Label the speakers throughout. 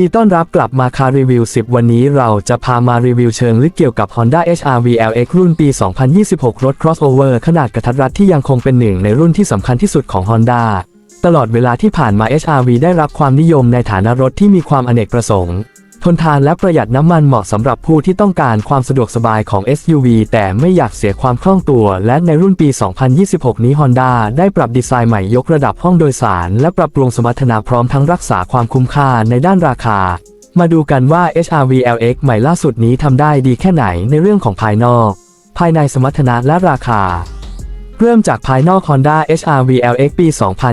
Speaker 1: ดีต้อนรับกลับมาคารีวิว 10 วันนี้เราจะพามารีวิวเชิงลึกเกี่ยวกับ Honda HR-V LX รุ่นปี 2026 รถ crossover ขนาดกระทัดรัดที่ยังคงเป็นหนึ่งในรุ่นที่สำคัญที่สุดของ Honda ตลอดเวลาที่ผ่านมา HR-V ได้รับความนิยมในฐานะรถที่มีความอเนกประสงค์ ทนทานและประหยัดน้ำมันเหมาะสำหรับผู้ที่ต้องการความสะดวกสบายของ SUV แต่ไม่อยากเสียความคล่องตัว และในรุ่นปี 2026 นี้ Honda ได้ปรับดีไซน์ใหม่ยกระดับห้องโดยสาร และปรับปรุงสมรรถนะพร้อมทั้งรักษาความคุ้มค่าในด้านราคา มาดูกันว่า HR-V LX ใหม่ล่าสุดนี้ทำได้ดีแค่ไหนในเรื่องของภายนอก ภายในสมรรถนะและราคาเริ่มจากภายนอก Honda HR-V LX ปี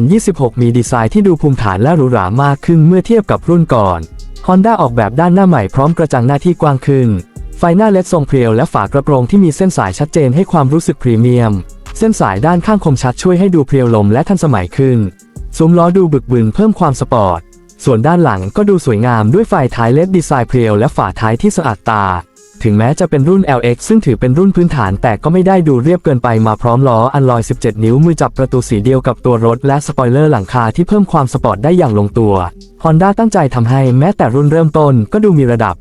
Speaker 1: 2026 มีดีไซน์ที่ดูภูมิฐานและหรูหรามากขึ้นเมื่อเทียบกับรุ่นก่อน Honda ออกแบบด้านหน้าใหม่พร้อมกระจังหน้าที่กว้างขึ้น ไฟหน้าเลดทรงเพรียวและฝากระโปรงที่มีเส้นสายชัดเจนให้ความรู้สึกพรีเมียม เส้นสายด้านข้างคมชัดช่วยให้ดูเพรียวลมและทันสมัยขึ้นซุ้มล้อดูบึกบึนเพิ่มความสปอร์ต ส่วนด้านหลังก็ดูสวยงามด้วยไฟท้ายเลดดีไซน์เพรียวและฝาท้ายที่สะอาดตา ถึงแม้จะเป็นรุ่น LX ซึ่งถือเป็นรุ่นพื้นฐานแต่ก็ไม่ได้ดูเรียบเกินไปมาพร้อมล้ออันลอย 17 นิ้วมือจับประตูสีเดียวกับตัวรถและสปอยเลอร์หลังคาที่เพิ่มความสปอร์ตได้อย่างลงตัว Honda ตั้งใจทำให้แม้แต่รุ่นเริ่มต้นก็ดูมีระดับ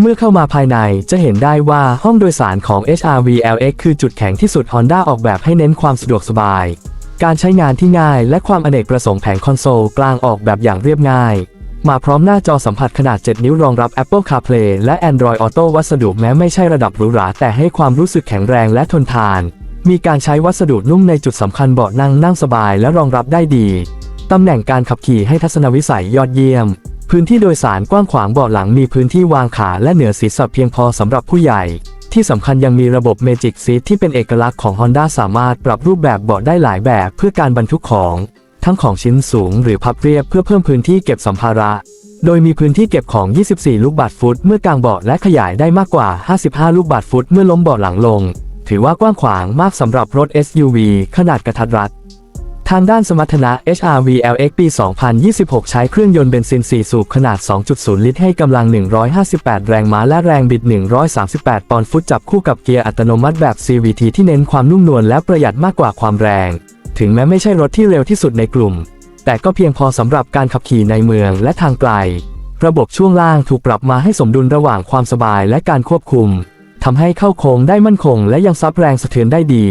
Speaker 1: เมื่อเข้ามาภายในจะเห็นได้ว่าห้องโดยสารของ HR-V LX คือจุดแข็งที่สุด Honda ออกแบบให้เน้นความสะดวกสบาย การใช้งานที่ง่ายและความอเนกประสงค์แผงคอนโซลกลางออกแบบอย่างเรียบง่าย มาพร้อมหน้าจอสัมผัสขนาด 7 นิ้วรองรับ Apple CarPlay และ Android Auto วัสดุแม้ไม่ใช่ระดับหรูหราแต่ให้ความรู้สึกแข็งแรงและทนทาน มีการใช้วัสดุนุ่มในจุดสำคัญเบาะนั่งนั่งสบายและรองรับได้ดีตำแหน่งการขับขี่ให้ทัศนวิสัยยอดเยี่ยม พื้นที่โดยสารกว้างขวางเบาะหลังมีพื้นที่วางขาและเหนือศีรษะเพียงพอสำหรับผู้ใหญ่ ที่สำคัญยังมีระบบ Magic Seat ที่เป็นเอกลักษณ์ของ Honda สามารถปรับรูปแบบเบาะได้หลายแบบเพื่อการบรรทุกของ ทั้งของชิ้นสูงหรือพับเรียบเพื่อเพิ่มพื้นที่เก็บสัมภาระ โดยมีพื้นที่เก็บของ 24 ลูกบาศก์ฟุต เมื่อกางเบาะและขยายได้มากกว่า 55 ลูกบาศก์ฟุต เมื่อล้มเบาะหลังลง ถือว่ากว้างขวางมากสำหรับรถ SUV ขนาดกระทัดรัดทางด้านสมรรถนะ HR-V LX ปี 2026 ใช้เครื่องยนต์เบนซิน 4 สูบขนาด 2.0 ลิตร ให้กำลัง 158 แรงม้าและแรงบิด 138 ปอนด์ฟุต จับคู่กับเกียร์อัตโนมัติแบบ CVT ที่เน้นความนุ่มนวลและประหยัดมากกว่าความแรง ถึงแม้ไม่ใช่รถที่เร็วที่สุดในกลุ่ม แต่ก็เพียงพอสำหรับการขับขี่ในเมืองและทางไกล ระบบช่วงล่างถูกปรับมาให้สมดุลระหว่างความสบายและการควบคุมทำให้เข้าโค้งได้มั่นคง และยังซับแรงสะเทือนได้ดี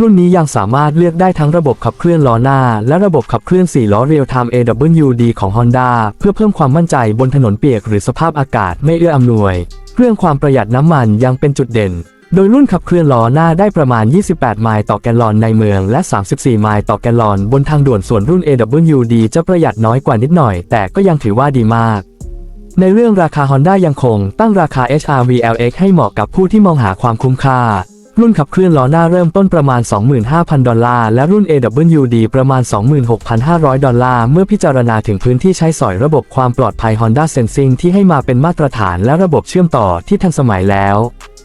Speaker 1: รุ่นนี้ยังสามารถเลือกได้ทั้งระบบขับเคลื่อนล้อหน้า และระบบขับเคลื่อน 4 ล้อ Real Time AWD ของ Honda เพื่อเพิ่มความมั่นใจบนถนนเปียกหรือสภาพอากาศไม่เอื้ออำนวย เรื่องความประหยัดน้ำมันยังเป็นจุดเด่น โดยรุ่นขับเคลื่อนล้อหน้าได้ประมาณ 28 ไมล์ต่อแกลลอนในเมืองและ 34 ไมล์ต่อแกลลอนบนทางด่วนส่วนรุ่น AWD จะประหยัดน้อยกว่านิดหน่อย แต่ก็ยังถือว่าดีมาก ในเรื่องราคา Honda ยังคงตั้งราคา HR-V LX ให้เหมาะกับผู้ที่มองหาความคุ้มค่า รุ่นขับเคลื่อนล้อหน้าเริ่มต้นประมาณ 25,000 ดอลลาร์และรุ่น AWD ประมาณ 26,500 ดอลลาร์เมื่อพิจารณาถึงพื้นที่ใช้สอยระบบความปลอดภัย Honda Sensing ที่ให้มาเป็นมาตรฐานและระบบเชื่อมต่อที่ทันสมัยแล้ว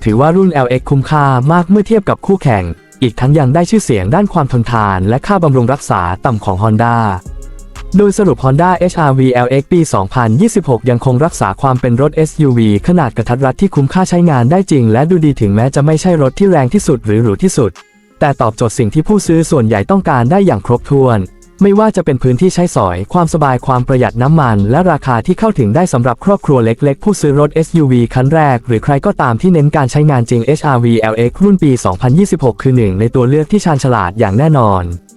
Speaker 1: ถือว่ารุ่น LX คุ้มค่ามากเมื่อเทียบกับคู่แข่ง อีกทั้งยังได้ชื่อเสียงด้านความทนทาน และค่าบำรุงรักษาต่ำของ Honda โดยสรุป Honda HR-V LX ปี 2026 ยังคงรักษาความเป็นรถ SUV ขนาดกระทัดรัดที่คุ้มค่าใช้งานได้จริง และดูดีถึงแม้จะไม่ใช่รถที่แรงที่สุดหรือหรูที่สุด แต่ตอบโจทย์สิ่งที่ผู้ซื้อส่วนใหญ่ต้องการได้อย่างครบถ้วน ไม่ว่าจะเป็นพื้นที่ใช้สอย ความสบายความประหยัดน้ำมัน และราคาที่เข้าถึงได้สำหรับครอบครัวเล็กๆ ผู้ซื้อรถ SUV คันแรก หรือใครก็ตามที่เน้นการใช้งานจริง HR-V LX รุ่นปี 2026 คือหนึ่งในตัวเลือกที่ชาญฉลาดอย่างแน่นอน